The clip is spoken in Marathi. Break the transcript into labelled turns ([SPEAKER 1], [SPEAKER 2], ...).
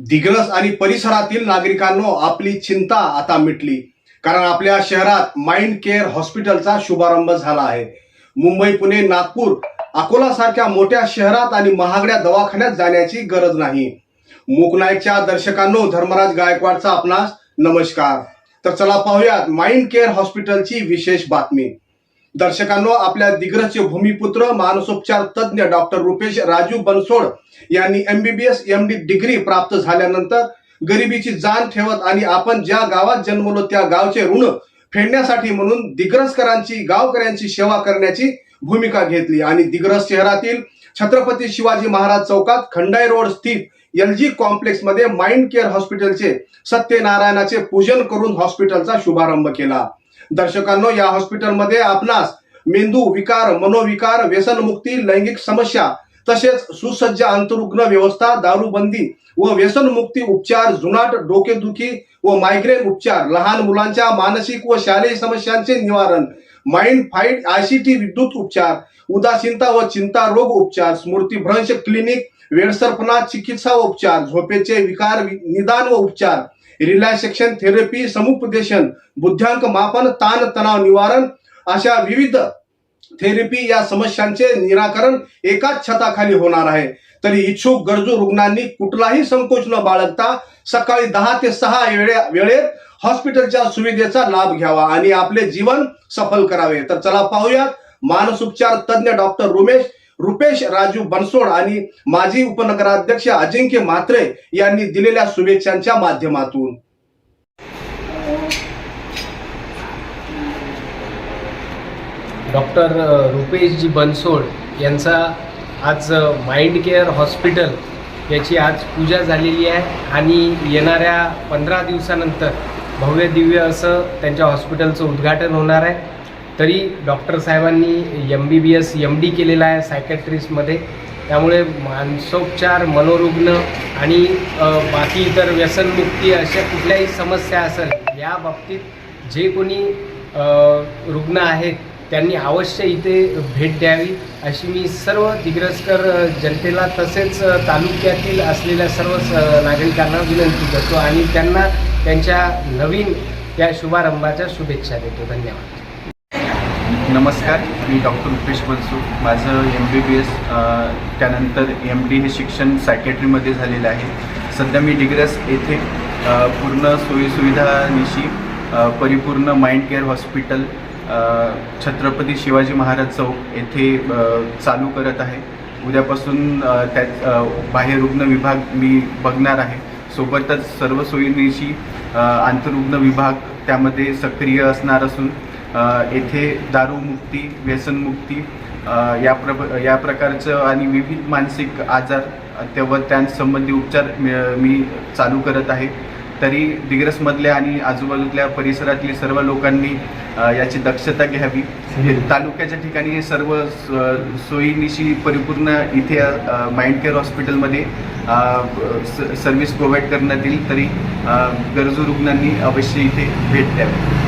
[SPEAKER 1] दिग्रस आणि परिसरातील नागरिकांनो आपली चिंता आता मिटली. कारण आपल्या शहरात माइंड केअर हॉस्पिटलचा शुभारंभ झाला आहे. मुंबई पुणे नागपूर अकोला सारख्या मोठ्या शहरात आणि महागड्या दवाखान्यात जाण्याची गरज नाही. मूकनायकच्या दर्शकांनो धर्मराज गायकवाडचा आपणास नमस्कार. तर चला पाहूयात माइंड केअर हॉस्पिटलची विशेष बातमी. दर्शकांनो आपल्या दिग्रसचे भूमिपुत्र मानसोपचार तज्ज्ञ डॉक्टर रुपेश राजू बनसोड यांनी एमबीबीएस एम डी डिग्री प्राप्त झाल्यानंतर गरिबीची जाण ठेवत आणि आपण ज्या गावात जन्मलो त्या गावचे ऋण फेडण्यासाठी म्हणून दिग्रसकरांची गावकऱ्यांची सेवा करण्याची भूमिका घेतली. आणि दिग्रस शहरातील छत्रपती शिवाजी महाराज चौकात खंडाई रोड स्थित एल जी कॉम्प्लेक्समध्ये माइंड केअर हॉस्पिटलचे सत्यनारायणाचे पूजन करून हॉस्पिटलचा शुभारंभ केला. दर्शकांनो या हॉस्पिटलमध्ये आपणास मेंदू विकार मनोविकार व्यसनमुक्ती लैंगिक समस्या तसेच सुसज्ज अंतरुग्ण व्यवस्था दारूबंदी व व्यसनमुक्ती उपचार जुनाट डोकेदुखी व मायग्रेन उपचार लहान मुलांच्या मानसिक व शालेय समस्यांचे निवारण माइंड फाईट आयसीटी विद्युत उपचार उदासीनता व चिंता रोग उपचार स्मृतीभ्रंश क्लिनिक वेडसरपणा चिकित्सा उपचार झोपेचे विकार निदान व उपचार रिलॅक्सेशन थेरपी समुपदेशन बुद्ध्यांक मापन ताण तणाव निवारण अशा विविध थेरपी या समस्यांचे निराकरण एकाच छताखाली होणार आहे. तरी इच्छुक गरजू रुग्णांनी कुठलाही संकोच न बाळगता सकाळी दहा ते सहा वेळे- वेळेत हॉस्पिटलच्या सुविधेचा लाभ घ्यावा आणि आपले जीवन सफल करावे. तर चला पाहूयात मानसोपचार तज्ज्ञ डॉक्टर रुमेश रुपेश राजू बनसोड आणि माजी उपनगराध्यक्ष अजिंक्य म्हात्रे यांनी दिलेल्या शुभेच्छांच्या माध्यमातून.
[SPEAKER 2] डॉक्टर रुपेशजी बनसोड यांचा आज माइंड केअर हॉस्पिटल याची आज पूजा झालेली आहे आणि येणाऱ्या पंधरा दिवसानंतर भव्य दिव्य असं त्यांच्या हॉस्पिटलचं उद्घाटन होणार आहे. तरी डॉक्टर साहेबांनी M B B S M D केलेला आहे सायकॅट्रिस्टमध्ये त्यामुळे मानसोपचार मनोरुग्ण आणि बाकी इतर व्यसनमुक्ती अशा कुठल्याही समस्या असेल या बाबतीत जे कोणी रुग्ण आहेत त्यांनी अवश्य इथे भेट द्यावी. अशी मी सर्व दिग्रजकर जनतेला तसेच तालुक्यातील असलेल्या सर्व स- नागरिकांना विनंती करतो आणि त्यांना त्यांच्या नवीन या शुभारंभाच्या शुभेच्छा देतो. धन्यवाद.
[SPEAKER 3] नमस्कार मी डॉक्टर रुपेश बनसू माझं एम बी बी एस त्यानंतर एम डी हे शिक्षण सायकॅट्रीमध्ये झालेलं आहे. सध्या मी डिग्रस येथे पूर्ण सोयीसुविधानिशी परिपूर्ण mind care hospital Chhatrapati Shivaji Maharaj चौक येथे चालू करत आहे. उद्यापासून त्या बाह्य रुग्ण विभाग मी बघणार आहे. सोबतच सर्व सोयीनिशी आंतररुग्ण विभाग त्यामध्ये सक्रिय असणार असून येथे दारूमुक्ती व्यसनमुक्ती या प्र या प्रकारचं आणि विविध मानसिक आजार तेव्हा त्यांसंबंधी उपचार मी- मी चालू करत आहे. तरी दिग्रसमधल्या आणि आजूबाजूतल्या परिसरातली सर्व लोकांनी याची दक्षता घ्यावी. हे तालुक्याच्या ठिकाणी हे सर्व स- सोयीनिशी परिपूर्ण इथे माइंड केअर हॉस्पिटलमध्ये स- सर्व्हिस प्रोव्हाइड करण्यात येईल. तरी गरजू रुग्णांनी अवश्य इथे भेट द्यावी.